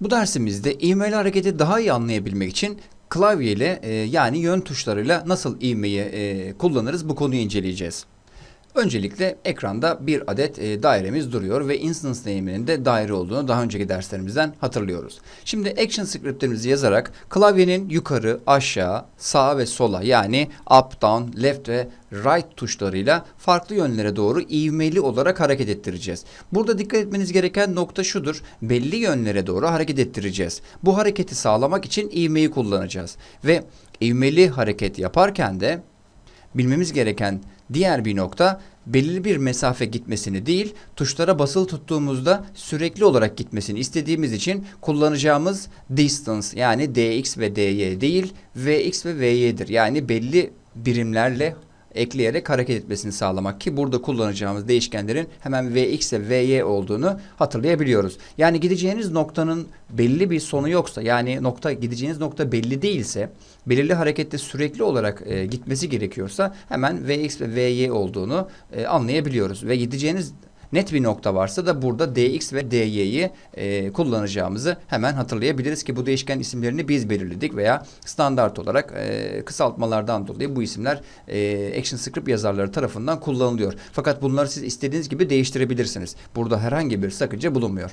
Bu dersimizde ivmeli hareketi daha iyi anlayabilmek için klavye ile e, yani yön tuşlarıyla nasıl ivmeyi e, kullanırız bu konuyu inceleyeceğiz. Öncelikle ekranda bir adet e, dairemiz duruyor ve instance name'inin de daire olduğunu daha önceki derslerimizden hatırlıyoruz. Şimdi action scriptlerimizi yazarak klavyenin yukarı, aşağı, sağa ve sola yani up, down, left ve right tuşlarıyla farklı yönlere doğru ivmeli olarak hareket ettireceğiz. Burada dikkat etmeniz gereken nokta şudur. Belli yönlere doğru hareket ettireceğiz. Bu hareketi sağlamak için ivmeyi kullanacağız. Ve ivmeli hareket yaparken de bilmemiz gereken diğer bir nokta belirli bir mesafe gitmesini değil, tuşlara basılı tuttuğumuzda sürekli olarak gitmesini istediğimiz için kullanacağımız distance yani dx ve dy değil vx ve vy'dir. Yani belli birimlerle ekleyerek hareket etmesini sağlamak ki burada kullanacağımız değişkenlerin hemen vx ve vy olduğunu hatırlayabiliyoruz. Yani gideceğiniz noktanın belli bir sonu yoksa yani nokta gideceğiniz nokta belli değilse belirli harekette sürekli olarak e, gitmesi gerekiyorsa hemen vx ve vy olduğunu e, anlayabiliyoruz ve gideceğiniz net bir nokta varsa da burada dx ve dy'yi e, kullanacağımızı hemen hatırlayabiliriz ki bu değişken isimlerini biz belirledik veya standart olarak e, kısaltmalardan dolayı bu isimler e, Action Script yazarları tarafından kullanılıyor. Fakat bunları siz istediğiniz gibi değiştirebilirsiniz. Burada herhangi bir sakınca bulunmuyor.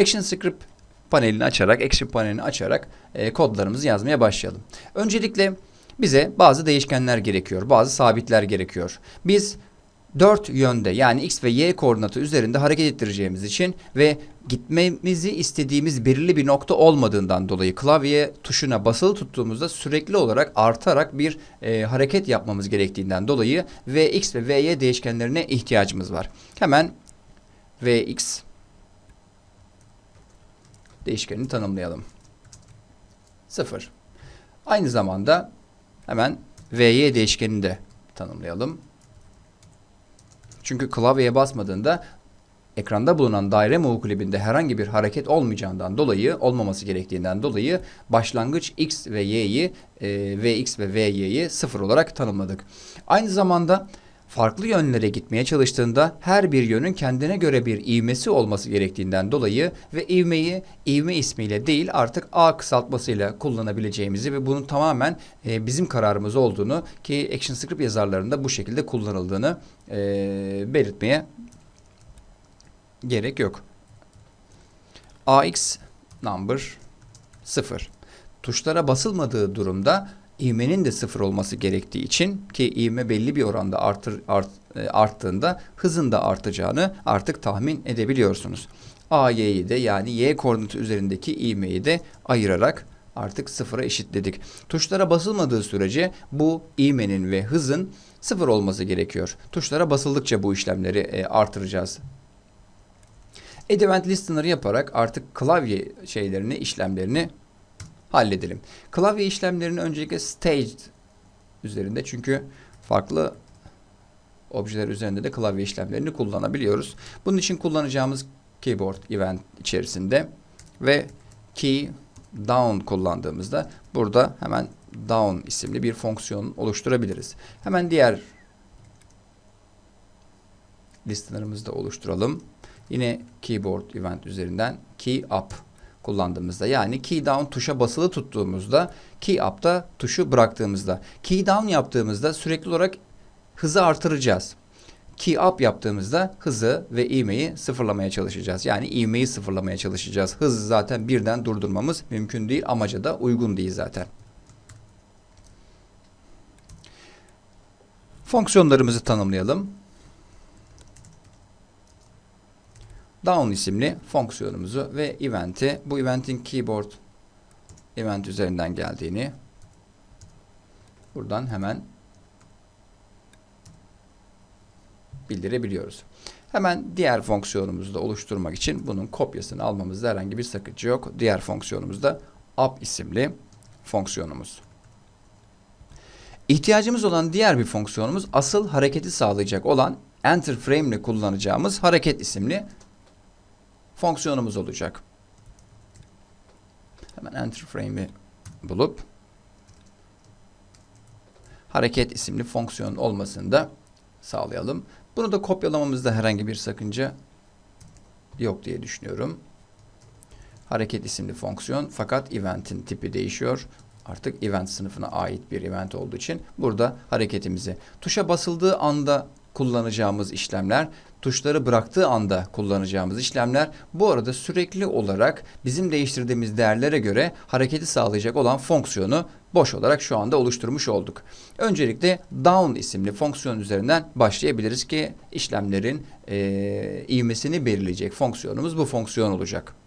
Action Script panelini açarak, Action panelini açarak e, kodlarımızı yazmaya başlayalım. Öncelikle bize bazı değişkenler gerekiyor, bazı sabitler gerekiyor. Biz dört yönde yani x ve y koordinatı üzerinde hareket ettireceğimiz için ve gitmemizi istediğimiz belirli bir nokta olmadığından dolayı klavye tuşuna basılı tuttuğumuzda sürekli olarak artarak bir e, hareket yapmamız gerektiğinden dolayı vx ve vy değişkenlerine ihtiyacımız var. Hemen vx değişkenini tanımlayalım. 0. Aynı zamanda hemen vy değişkenini de tanımlayalım. Çünkü klavyeye basmadığında ekranda bulunan daire muğlibinde herhangi bir hareket olmayacağından dolayı, olmaması gerektiğinden dolayı başlangıç x ve y'yi, e, vx ve vy'yi sıfır olarak tanımladık. Aynı zamanda farklı yönlere gitmeye çalıştığında her bir yönün kendine göre bir ivmesi olması gerektiğinden dolayı ve ivmeyi ivme ismiyle değil artık A kısaltmasıyla kullanabileceğimizi ve bunun tamamen e, bizim kararımız olduğunu ki ActionScript yazarlarında bu şekilde kullanıldığını e, belirtmeye gerek yok. AX number 0. Tuşlara basılmadığı durumda ivmenin de sıfır olması gerektiği için ki ivme belli bir oranda artır, art, e, arttığında hızın da artacağını artık tahmin edebiliyorsunuz. AY'yi de yani Y koordinatı üzerindeki ivmeyi de ayırarak artık sıfıra eşitledik. Tuşlara basılmadığı sürece bu ivmenin ve hızın sıfır olması gerekiyor. Tuşlara basıldıkça bu işlemleri e, artıracağız. Event Listener yaparak artık klavye şeylerini, işlemlerini halledelim. Klavye işlemlerini öncelikle staged üzerinde çünkü farklı objeler üzerinde de klavye işlemlerini kullanabiliyoruz. Bunun için kullanacağımız keyboard event içerisinde ve key down kullandığımızda burada hemen down isimli bir fonksiyon oluşturabiliriz. Hemen diğer listener'ımızı da oluşturalım. Yine keyboard event üzerinden key up kullandığımızda yani key down tuşa basılı tuttuğumuzda key up'ta tuşu bıraktığımızda key down yaptığımızda sürekli olarak hızı artıracağız. Key up yaptığımızda hızı ve ivmeyi sıfırlamaya çalışacağız. Yani ivmeyi sıfırlamaya çalışacağız. Hızı zaten birden durdurmamız mümkün değil. Amaca da uygun değil zaten. Fonksiyonlarımızı tanımlayalım. Down isimli fonksiyonumuzu ve event'i bu event'in keyboard event üzerinden geldiğini buradan hemen bildirebiliyoruz. Hemen diğer fonksiyonumuzu da oluşturmak için bunun kopyasını almamızda herhangi bir sakınca yok. Diğer fonksiyonumuz da up isimli fonksiyonumuz. İhtiyacımız olan diğer bir fonksiyonumuz asıl hareketi sağlayacak olan enter frame ile kullanacağımız hareket isimli fonksiyonumuz olacak. Hemen enter frame'i bulup hareket isimli fonksiyon olmasını da sağlayalım. Bunu da kopyalamamızda herhangi bir sakınca yok diye düşünüyorum. hareket isimli fonksiyon fakat event'in tipi değişiyor. Artık event sınıfına ait bir event olduğu için burada hareketimizi tuşa basıldığı anda kullanacağımız işlemler, tuşları bıraktığı anda kullanacağımız işlemler bu arada sürekli olarak bizim değiştirdiğimiz değerlere göre hareketi sağlayacak olan fonksiyonu boş olarak şu anda oluşturmuş olduk. Öncelikle down isimli fonksiyon üzerinden başlayabiliriz ki işlemlerin eee ivmesini belirleyecek fonksiyonumuz bu fonksiyon olacak.